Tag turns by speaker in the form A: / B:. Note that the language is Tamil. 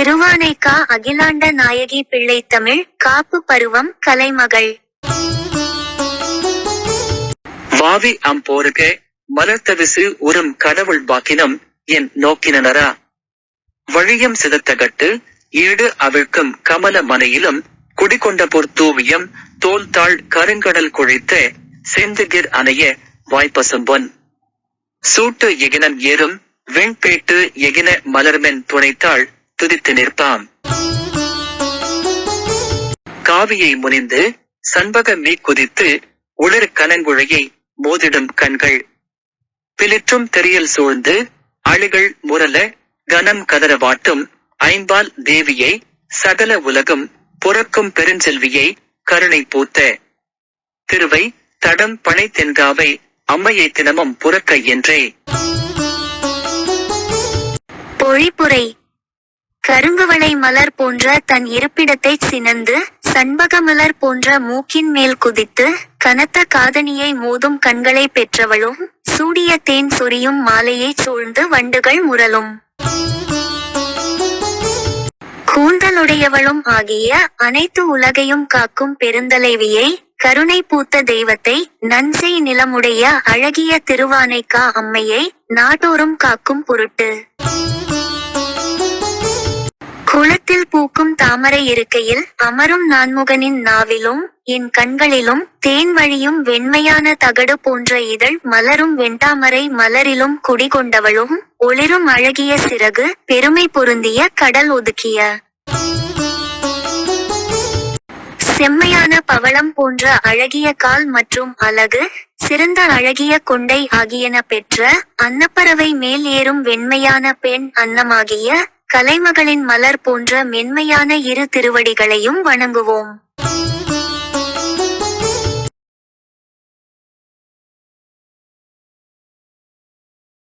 A: திருவானைக்கா அகிலாண்ட நாயகி பிள்ளை தமிழ் காப்பு பருவம் கலைமகள்.
B: வாவி அம்போருக மலர்த்தவிசு உறும் கடவுள் பாக்கினம் என் நோக்கினரா வழியம் சிதத்தகட்டு ஈடு அவிழ்க்கும் கமல மனையிலும் குடிகொண்ட தோல் தாழ் கருங்கடல் குழைத்த செந்துகிர் அணைய வாய்ப்பசும்பொன். சூட்டு எகினம் ஏறும் வெண்பேட்டு எகின மலர்மென் துணைத்தாள் துதித்து நிற்பான் காவியை முனிந்து சண்பக மீ குதித்து உளர் கனங்குழையை மோதிடும் கண்கள். பிலிற்றும் தெரியல் சூழ்ந்து அழுகள் முரல கனம் கதற வாட்டும் ஐம்பால் தேவியை சகல உலகம் புறக்கும் பெருஞ்செல்வியை கருணை பூத்த. திருவை தடம் பனை தென்காவை அம்மையை தினமும் புறக்க என்றே.
A: பொழிப்புரை கருங்குவளை மலர் போன்ற தன் இருப்பிடத்தைச் சினந்து சண்பகமலர் போன்ற மூக்கின் மேல் குதித்து கனத்த காதணியை மோதும் கண்களை பெற்றவளும் சூடிய தேன் சொரியும் மாலையைச் சூழ்ந்து வண்டுகள் முரலும். கூந்தலுடையவளும் ஆகிய அனைத்து உலகையும் காக்கும் பெருந்தலைவியை கருணை பூத்த தெய்வத்தை நன்செய் நிலமுடைய அழகிய திருவானைக்கா அம்மையை நாடோறும் காக்கும் பொருட்டு. குளத்தில் பூக்கும் தாமரை இருக்கையில் அமரும் நான்முகனின் நாவிலும் என் கண்களிலும் தேன் வழியும் வெண்மையான தகடு போன்ற இதழ் மலரும் வெண்டாமரை மலரிலும் குடிகொண்டவளும் ஒளிரும் அழகிய சிறகு பெருமை பொருந்திய கடல் ஒதுக்கிய. செம்மையான பவளம் போன்ற அழகிய கால் மற்றும் அலகு சிறந்த அழகிய கொண்டை ஆகியன பெற்ற அன்னப்பறவை மேல் ஏறும் வெண்மையான பெண் அன்னமாகிய கலைமகளின் மலர் போன்ற மென்மையான இரு திருவடிகளையும் வணங்குவோம்.